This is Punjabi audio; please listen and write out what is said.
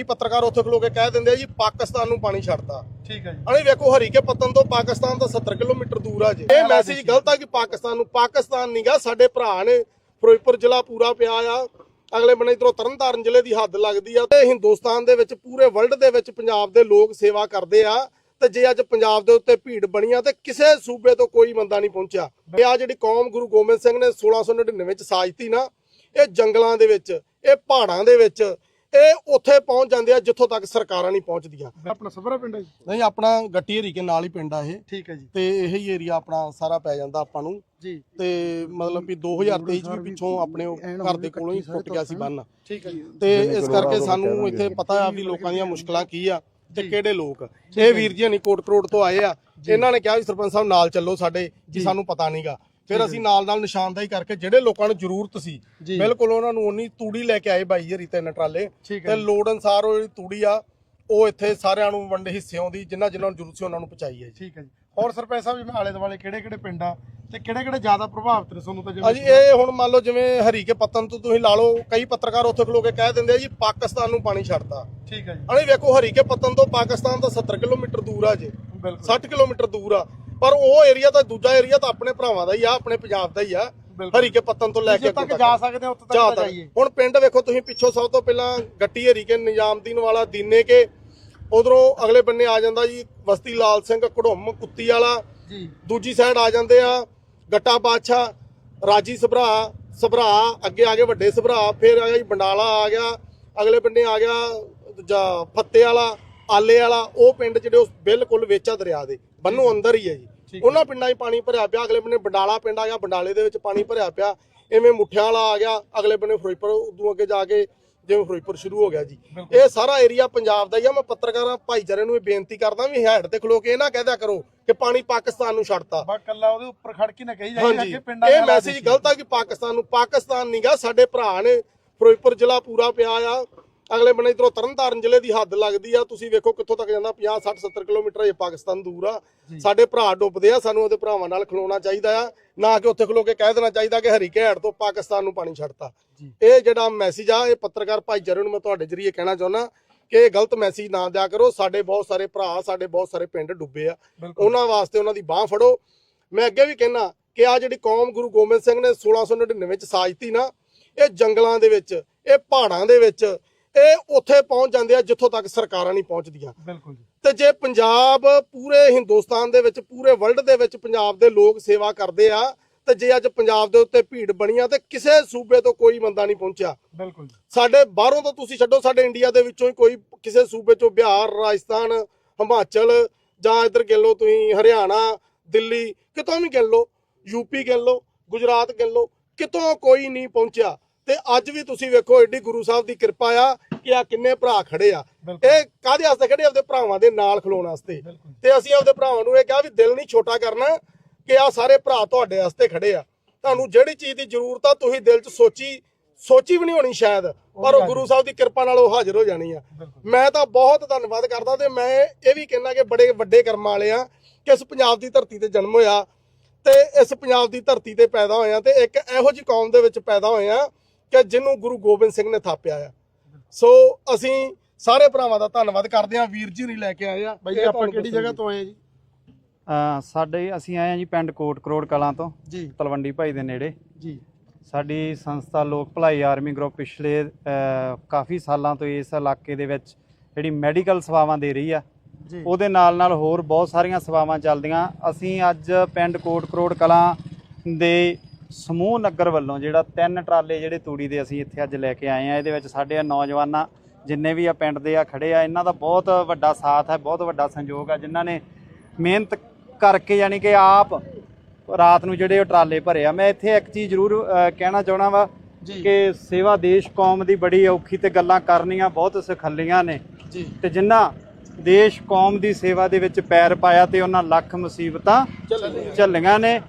ਕਈ ਪੱਤਰਕਾਰ ਉੱਥੇ ਖਲੋ ਕੇ ਕਹਿ ਦਿੰਦੇ ਆ ਜੀ ਪਾਕਿਸਤਾਨ ਨੂੰ ਪਾਣੀ ਛੱਡਤਾ। ਠੀਕ ਹੈ ਜੀ। ਅਣੇ ਵੇਖੋ ਹਰੀਕੇ ਪਤਨ ਤੋਂ ਪਾਕਿਸਤਾਨ ਤਾਂ 70 ਕਿਲੋਮੀਟਰ ਦੂਰ ਆ ਜੀ। ਇਹ ਮੈਸੇਜ ਗਲਤ ਆ ਕਿ ਪਾਕਿਸਤਾਨ ਨੂੰ ਪਾਕਿਸਤਾਨ ਨਹੀਂਗਾ ਸਾਡੇ ਭਰਾ ਨੇ ਫਿਰੋਜ਼ਪੁਰ ਜ਼ਿਲ੍ਹਾ ਪੂਰਾ ਪਿਆ ਆ। ਅਗਲੇ ਬੰਨੇ ਇਧਰੋਂ ਤਰਨਤਾਰਨ ਜ਼ਿਲ੍ਹੇ ਦੀ ਹੱਦ ਲੱਗਦੀ ਆ ਤੇ ਹਿੰਦੁਸਤਾਨ ਦੇ ਵਿੱਚ ਪੂਰੇ ਵਰਲਡ ਦੇ ਵਿੱਚ ਪੰਜਾਬ ਦੇ ਲੋਕ ਸੇਵਾ ਕਰਦੇ ਆ। ਤੇ ਜੇ ਅੱਜ ਪੰਜਾਬ ਦੇ ਉੱਤੇ ਭੀੜ ਬਣੀ ਆ ਤੇ ਕਿਸੇ ਸੂਬੇ ਤੋਂ ਕੋਈ ਬੰਦਾ ਨਹੀਂ ਪਹੁੰਚਿਆ। ਇਹ ਆ ਜਿਹੜੀ ਕੌਮ ਗੁਰੂ ਗੋਬਿੰਦ ਸਿੰਘ ਨੇ 1699 ਵਿੱਚ ਸਾਜਤੀ ਨਾ ਇਹ ਜੰਗਲਾਂ ਦੇ ਵਿੱਚ ਇਹ ਪਹਾੜਾਂ ਦੇ ਵਿੱਚ ਇਹ ਉੱਥੇ ਪਹੁੰਚ ਜਾਂਦੇ ਆ ਜਿੱਥੋਂ ਤੱਕ ਸਰਕਾਰਾਂ ਨਹੀਂ ਪਹੁੰਚਦੀਆਂ। ਆਪਣਾ ਸਭਰਾ ਪਿੰਡ ਹੈ ਜੀ? ਨਹੀਂ ਆਪਣਾ ਗੱਟੀ ਹਰੀ ਕੇ ਨਾਲ ਹੀ ਪਿੰਡ ਆ ਇਹ। ਠੀਕ ਹੈ ਜੀ। ਤੇ ਇਹੀ ਏਰੀਆ ਆਪਣਾ ਸਾਰਾ ਪੈ ਜਾਂਦਾ ਆਪਾਂ ਨੂੰ। ਜੀ। ਤੇ ਮਤਲਬ ਵੀ 2023 ਚ ਵੀ ਪਿੱਛੋਂ ਆਪਣੇ ਉਹ ਘਰ ਦੇ ਕੋਲੋਂ ਹੀ ਟੁੱਟ ਗਿਆ ਸੀ ਬੰਨ। ਠੀਕ ਹੈ ਜੀ। ਤੇ ਇਸ ਕਰਕੇ ਸਾਨੂੰ ਇੱਥੇ ਪਤਾ ਆ ਵੀ ਲੋਕਾਂ ਦੀਆਂ ਮੁਸ਼ਕਲਾਂ ਕੀ ਆ ਤੇ ਕਿਹੜੇ ਲੋਕ ਇਹ ਵੀਰ ਜੀ। ਹਨੀ ਕੋਟ ਕਰੋੜ ਤੋਂ ਆਏ ਆ। ਇਹਨਾਂ ਨੇ ਕਿਹਾ ਵੀ ਸਰਪੰਚ ਸਾਹਿਬ ਨਾਲ ਚੱਲੋ ਸਾਡੇ ਜੀ। ਸਾਨੂੰ ਪਤਾ ਨਹੀਂਗਾ ਫਿਰ ਅਸੀਂ ਨਾਲ ਨਾਲ ਨਿਸ਼ਾਨਦਾਈ ਕਰਕੇ ਜਿਹੜੇ ਲੋਕਾਂ ਨੂੰ ਜ਼ਰੂਰਤ ਸੀ। ਬਿਲਕੁਲ ਉਹਨਾਂ ਨੂੰ ਉਨੀ ਤੂੜੀ ਲੈ ਕੇ ਆਏ ਬਾਈ ਹਰੀ ਤਿੰਨ ਟਰਾਲੇ। ਤੇ ਲੋੜ ਅਨਸਾਰ ਉਹ ਜਿਹੜੀ ਤੂੜੀ ਆ ਉਹ ਇੱਥੇ ਸਾਰਿਆਂ ਨੂੰ ਵੰਡੇ ਹਿੱਸਿਆਂ ਦੀ ਜਿਨ੍ਹਾਂ ਜਿਨ੍ਹਾਂ ਨੂੰ ਜ਼ਰੂਰਤ ਸੀ ਉਹਨਾਂ ਨੂੰ ਪਹੁੰਚਾਈ ਹੈ ਜੀ। ਠੀਕ ਹੈ ਜੀ। ਹੋਰ ਸਰਪੰਚ ਸਾਹਿਬ ਜਿਵੇਂ ਆਲੇ ਦੁਆਲੇ ਕਿਹੜੇ ਕਿਹੜੇ ਪਿੰਡ ਆ ਤੇ ਕਿਹੜੇ ਕਿਹੜੇ ਜ਼ਿਆਦਾ ਪ੍ਰਭਾਵਿਤ ਨੇ? ਤੁਹਾਨੂੰ ਤਾਂ ਹਾਂਜੀ ਇਹ ਹੁਣ ਮੰਨ ਲਓ ਜਿਵੇਂ ਹਰੀਕੇ ਪੱਤਨ ਤੋਂ ਤੁਸੀਂ ਲਾ ਲਓ ਕਈ ਪੱਤਰਕਾਰ ਉੱਥੇ ਖਲੋ ਕੇ ਕਹਿ ਦਿੰਦੇ ਆ ਜੀ ਪਾਕਿਸਤਾਨ ਨੂੰ ਪਾਣੀ ਛੱਡਤਾ। ਠੀਕ ਹੈ ਜੀ। ਅਣੇ ਵੇਖੋ ਹਰੀਕੇ ਪੱਤਨ ਤੋਂ ਪਾਕਿਸਤਾਨ ਤਾਂ 70 ਕਿਲੋਮੀਟਰ ਦੂਰ ਆ ਜੇ। ਬਿਲਕੁਲ। 60 ਕਿਲੋਮੀਟਰ ਦੂਰ ਆ। ਪਰ ਉਹ ਏਰੀਆ ਤਾਂ ਦੂਜਾ ਏਰੀਆ ਤਾਂ ਆਪਣੇ ਭਰਾਵਾਂ ਦਾ ਹੀ ਆ ਆਪਣੇ ਪੰਜਾਬ ਦਾ ਹੀ ਆ। ਬਿਲਕੁਲ। ਹਰੀਕੇ ਪੱਤਨ ਤੋਂ ਲੈ ਕੇ ਤੱਕ। ਜਾ ਸਕਦੇ ਉੱਥੇ ਤੱਕ। ਜਾਈਏ। ਹੁਣ ਪਿੰਡ ਵੇਖੋ ਤੁਸੀਂ ਪਿੱਛੋਂ ਸਭ ਤੋਂ ਪਹਿਲਾਂ ਗੱਟੀ ਹਰੀਕੇ ਨਿਜ਼ਾਮਦੀਨ ਵਾਲਾ ਦੀਨੇ ਕੇ ਉਧਰੋਂ ਅਗਲੇ ਬੰਨੇ ਆ ਜਾਂਦਾ ਜੀ ਬਸਤੀ ਲਾਲ ਸਿੰਘ ਘੜੁੰਮ ਕੁੱਤੀ ਵਾਲਾ। ਜੀ। ਦੂਜੀ ਸਾਈਡ ਆ ਜਾਂਦੇ ਆ ਗੱਟਾ ਬਾਦਸ਼ਾਹ ਰਾਜੀ ਸਭਰਾ ਸਭਰਾ ਅੱਗੇ ਆ ਗਏ ਵੱਡੇ ਸਭਰਾ ਫਿਰ ਆ ਗਿਆ ਜੀ ਬੰਡਾਲਾ ਆ ਗਿਆ ਅਗਲੇ ਬੰਨੇ ਆ ਗਿਆ ਦੂਜਾ ਫੱਤੇ ਵਾਲਾ ਆਲੇ ਵਾਲਾ ਉਹ ਪਿੰਡ ਜਿਹੜੇ ਉਸ ਬਿਲਕੁਲ ਵੇਚਾ ਦਰਿਆ ਦੇ। ਬੰਨੂ ਅੰਦਰ ਹੀ ਹੈ ਜੀ। ਉਹਨਾਂ ਪਿੰਡਾਂ 'ਚ ਪਾਣੀ ਭਰਿਆ ਪਿਆ ਅਗਲੇ ਬੰਨੇ ਬੰਡਾਲਾ ਪਿੰਡ ਆ ਗਿਆ ਬੰਡਾਲੇ ਦੇ ਵਿੱਚ ਪਾਣੀ ਭਰਿਆ ਪਿਆ। ਐਵੇਂ ਮੁੱਠਿਆਂ ਵਾਲਾ ਆ ਗਿਆ ਅਗਲੇ ਬੰਨੇ ਫਿਰੋਜ਼ਪੁਰ ਉਦੋਂ ਅੱਗੇ ਜਾ ਕੇ ਜਿਵੇਂ ਫਿਰੋਜ਼ਪੁਰ ਸ਼ੁਰੂ ਹੋ ਗਿਆ ਜੀ। ਇਹ ਸਾਰਾ ਏਰੀਆ ਪੰਜਾਬ ਦਾ ਹੀ ਆ। ਮੈਂ ਪੱਤਰਕਾਰਾਂ ਭਾਈਚਾਰੇ ਨੂੰ ਇਹ ਬੇਨਤੀ ਕਰਦਾ ਵੀ ਹੈਡ ਤੇ ਖਲੋ ਕੇ ਇਹ ਨਾ ਕਹਿਦਿਆ ਕਰੋ ਕਿ ਪਾਣੀ ਪਾਕਿਸਤਾਨ ਨੂੰ ਛੱਡਤਾ। ਬਾ ਕੱਲਾ ਉਹਦੇ ਉੱਪਰ ਖੜ ਕੇ ਨਾ ਕਹੀ ਹਾਂਜੀ। ਅੱਗੇ ਪਿੰਡਾਂ ਇਹ ਮੈਸੇਜ ਗਲਤ ਆ ਕਿ ਪਾਕਿਸਤਾਨ ਨੂੰ ਪਾਕਿਸਤਾਨ ਨਹੀਂਗਾ ਸਾਡੇ ਭਰਾ ਨੇ ਫਿਰੋਜ਼ਪੁਰ ਜ਼ਿਲ੍ਹਾ ਪੂਰਾ ਪਿਆ ਆ। ਅਗਲੇ ਬੰਨੇ ਇਧਰੋਂ ਤਰਨਤਾਰਨ ਜ਼ਿਲ੍ਹੇ ਦੀ ਹੱਦ ਲੱਗਦੀ ਆ। ਤੁਸੀਂ ਵੇਖੋ ਕਿੱਥੋਂ ਤੱਕ ਜਾਂਦਾ 50 60 70 ਕਿਲੋਮੀਟਰ ਇਹ ਪਾਕਿਸਤਾਨ ਦੂਰ ਆ। ਸਾਡੇ ਭਰਾ ਡੁੱਬਦੇ ਆ ਸਾਨੂੰ ਉਹਦੇ ਭਰਾਵਾਂ ਨਾਲ ਖਲੋਣਾ ਚਾਹੀਦਾ ਆ। ਨਾ ਕਿ ਉੱਥੇ ਖਲੋ ਕੇ ਕਹਿ ਦੇਣਾ ਚਾਹੀਦਾ ਕਿ ਹਰੀਕੇ ਹੈਡ ਤੋਂ ਪਾਕਿਸਤਾਨ ਨੂੰ ਪਾਣੀ ਛੱਡਤਾ। ਇਹ ਜਿਹੜਾ ਮੈਸੇਜ ਆ ਇਹ ਪੱਤਰਕਾਰ ਭਾਈਚਾਰੇ ਨੂੰ ਮੈਂ ਤੁਹਾਡੇ ਜਰੀਏ ਕਹਿਣਾ ਚਾਹੁੰਦਾ ਕਿ ਇਹ ਗਲਤ ਮੈਸੇਜ ਨਾ ਦਿਆ ਕਰੋ। ਸਾਡੇ ਬਹੁਤ ਸਾਰੇ ਭਰਾ ਸਾਡੇ ਬਹੁਤ ਸਾਰੇ ਪਿੰਡ ਡੁੱਬੇ ਆ। ਉਹਨਾਂ ਵਾਸਤੇ ਉਹਨਾਂ ਦੀ ਬਾਹ ਫੜੋ। ਮੈਂ ਅੱਗੇ ਵੀ ਕਹਿਣਾ ਕਿ ਆ ਜਿਹੜੀ ਕੌਮ ਗੁਰੂ ਗੋਬਿੰਦ ਸਿੰਘ ਨੇ 1699 ਵਿੱਚ ਸਾਜਤੀ ਨਾ ਇਹ ਜੰਗਲਾਂ ਦੇ ਵਿੱਚ ਇਹ ਪਹਾੜਾਂ ਦੇ ਵਿੱਚ ਇਹ ਉੱਥੇ ਪਹੁੰਚ ਜਾਂਦੇ ਆ ਜਿੱਥੋਂ ਤੱਕ ਸਰਕਾਰਾਂ ਨਹੀਂ ਪਹੁੰਚਦੀਆਂ। ਬਿਲਕੁਲ ਜੀ। ਤੇ ਜੇ ਪੰਜਾਬ ਪੂਰੇ ਹਿੰਦੁਸਤਾਨ ਦੇ ਵਿੱਚ ਪੂਰੇ ਵਰਲਡ ਦੇ ਵਿੱਚ ਪੰਜਾਬ ਦੇ ਲੋਕ ਸੇਵਾ ਕਰਦੇ ਆ ਤੇ ਜੇ ਅੱਜ ਪੰਜਾਬ ਦੇ ਉੱਤੇ ਭੀੜ ਬਣੀ ਆ ਤੇ ਕਿਸੇ ਸੂਬੇ ਤੋਂ ਕੋਈ ਬੰਦਾ ਨਹੀਂ ਪਹੁੰਚਿਆ। ਬਿਲਕੁਲ ਜੀ। ਸਾਡੇ ਬਾਹਰੋਂ ਤਾਂ ਤੁਸੀਂ ਛੱਡੋ ਸਾਡੇ ਇੰਡੀਆ ਦੇ ਵਿੱਚੋਂ ਹੀ ਕੋਈ ਕਿਸੇ ਸੂਬੇ ਚੋਂ ਬਿਹਾਰ ਰਾਜਸਥਾਨ ਹਿਮਾਚਲ ਜਾਂ ਇੱਧਰ ਗਿਣ ਲਓ ਤੁਸੀਂ ਹਰਿਆਣਾ ਦਿੱਲੀ ਕਿਤੋਂ ਵੀ ਗਿਣ ਲਓ ਯੂਪੀ ਗਿਣ ਲਓ ਗੁਜਰਾਤ ਗਿਣ ਲਓ ਕਿਤੋਂ ਕੋਈ ਨਹੀਂ ਪਹੁੰਚਿਆ। ਤੇ ਅੱਜ ਵੀ ਤੁਸੀਂ ਵੇਖੋ ਏਡੀ ਗੁਰੂ ਸਾਹਿਬ ਦੀ ਕਿਰਪਾ ਆ ਕਿ ਆ ਕਿੰਨੇ ਭਰਾ ਖੜੇ ਆ। ਇਹ ਕਾਹਦੇ ਵਾਸਤੇ ਖੜੇ ਆਪਦੇ ਭਰਾਵਾਂ ਦੇ ਨਾਲ ਖਲੋਣ ਵਾਸਤੇ। ਤੇ ਅਸੀਂ ਆਪਦੇ ਭਰਾਵਾਂ ਨੂੰ ਇਹ ਕਿਹਾ ਵੀ ਦਿਲ ਨਹੀਂ ਛੋਟਾ ਕਰਨਾ ਕਿ ਆ ਸਾਰੇ ਭਰਾ ਤੁਹਾਡੇ ਵਾਸਤੇ ਖੜੇ ਆ ਤੁਹਾਨੂੰ ਜਿਹੜੀ ਚੀਜ਼ ਦੀ ਜ਼ਰੂਰਤ ਆ ਤੁਸੀਂ ਦਿਲ 'ਚ ਸੋਚੀ ਸੋਚੀ ਵੀ ਨਹੀਂ ਹੋਣੀ ਸ਼ਾਇਦ ਪਰ ਉਹ ਗੁਰੂ ਸਾਹਿਬ ਦੀ ਕਿਰਪਾ ਨਾਲ ਉਹ ਹਾਜ਼ਰ ਹੋ ਜਾਣੀ ਆ। ਮੈਂ ਤਾਂ ਬਹੁਤ ਧੰਨਵਾਦ ਕਰਦਾ ਤੇ ਮੈਂ ਇਹ ਵੀ ਕਹਿਣਾ ਕਿ ਬੜੇ ਵੱਡੇ ਕਰਮਾਂ ਵਾਲੇ ਆ ਕਿ ਇਸ ਪੰਜਾਬ ਦੀ ਧਰਤੀ ਤੇ ਜਨਮ ਹੋਇਆ ਤੇ ਇਸ ਪੰਜਾਬ ਦੀ ਧਰਤੀ ਤੇ ਪੈਦਾ ਹੋਇਆ ਤੇ ਇੱਕ ਇਹੋ ਜਿਹੀ ਕੌਮ ਦੇ ਵਿੱਚ ਪੈਦਾ ਹੋਇਆ ਕਿ ਜਿਹਨੂੰ ਗੁਰੂ ਗੋਬਿੰਦ ਸਿੰਘ ਨੇ ਥਾਪਿਆ ਆ। ਸੋ ਅਸੀਂ ਸਾਰੇ ਭਰਾਵਾਂ ਦਾ ਧੰਨਵਾਦ ਕਰਦੇ ਆ ਵੀਰ ਜੀ ਨਹੀਂ ਲੈ ਕੇ ਆਏ ਆ। ਬਾਈ ਜੀ ਆਪਾਂ ਕਿਹੜੀ। ਜਗ੍ਹਾ ਤੋਂ ਆਏ ਆ ਜੀ? ਅ, ਸਾਡੇ ਅਸੀਂ ਆਏ ਹਾਂ ਜੀ ਪਿੰਡ ਕੋਟ ਕਰੋੜ ਕਲਾਂ ਤੋਂ ਜੀ। ਤਲਵੰਡੀ ਭਾਈ ਦੇ ਨੇੜੇ। ਜੀ। ਸਾਡੀ ਸੰਸਥਾ ਲੋਕ ਭਲਾਈ ਆਰਮੀ ਗਰੁੱਪ ਪਿਛਲੇ ਅ, ਕਾਫੀ ਸਾਲਾਂ ਤੋਂ ਇਸ ਇਲਾਕੇ ਦੇ ਵਿੱਚ ਜਿਹੜੀ ਮੈਡੀਕਲ ਸੇਵਾਵਾਂ ਦੇ ਰਹੀ ਆ ਜੀ। ਉਹਦੇ ਨਾਲ ਨਾਲ ਹੋਰ ਬਹੁਤ ਸਾਰੀਆਂ ਸੇਵਾਵਾਂ ਚੱਲਦੀਆਂ। ਅਸੀਂ ਅੱਜ ਪਿੰਡ ਕੋਟ ਕਰੋੜ ਕਲਾਂ ਦੇ ਸਮੂਹ ਨਗਰ ਵੱਲੋਂ ਜਿਹੜਾ ਤਿੰਨ ਟਰਾਲੇ ਜਿਹੜੇ ਤੂੜੀ ਦੇ ਅਸੀਂ ਇੱਥੇ ਅੱਜ ਲੈ ਕੇ ਆਏ ਆ ਇਹਦੇ ਵਿੱਚ ਸਾਡੇ ਨੌਜਵਾਨਾਂ ਜਿੰਨੇ ਵੀ ਆ ਪਿੰਡ ਦੇ ਆ ਖੜੇ ਆ ਇਹਨਾਂ ਦਾ ਬਹੁਤ ਵੱਡਾ ਸਾਥ ਹੈ ਬਹੁਤ ਵੱਡਾ ਸੰਯੋਗ ਆ ਜਿਨ੍ਹਾਂ ਨੇ ਮਿਹਨਤ ਕਰਕੇ ਯਾਨੀ ਕਿ ਆਪ ਰਾਤ ਨੂੰ ਜਿਹੜੇ ਉਹ ਟਰਾਲੇ ਭਰੇ ਆ। ਮੈਂ ਇੱਥੇ ਇੱਕ ਚੀਜ਼ ਜ਼ਰੂਰ ਕਹਿਣਾ ਚਾਹਣਾ ਵਾ ਕਿ ਸੇਵਾ ਦੇਸ਼ ਕੌਮ ਦੀ ਬੜੀ ਔਖੀ ਤੇ ਗੱਲਾਂ ਕਰਨੀਆਂ ਬਹੁਤ ਸਖੱਲੀਆਂ ਨੇ। ਜੀ। ਤੇ ਜਿਨ੍ਹਾਂ ਦੇਸ਼ ਕੌਮ ਦੀ ਸੇਵਾ ਦੇ ਵਿੱਚ ਪੈਰ ਪਾਇਆ ਤੇ ਉਹਨਾਂ ਲੱਖ ਮੁਸੀਬਤਾਂ ਝੱਲੀਆਂ ਨੇ।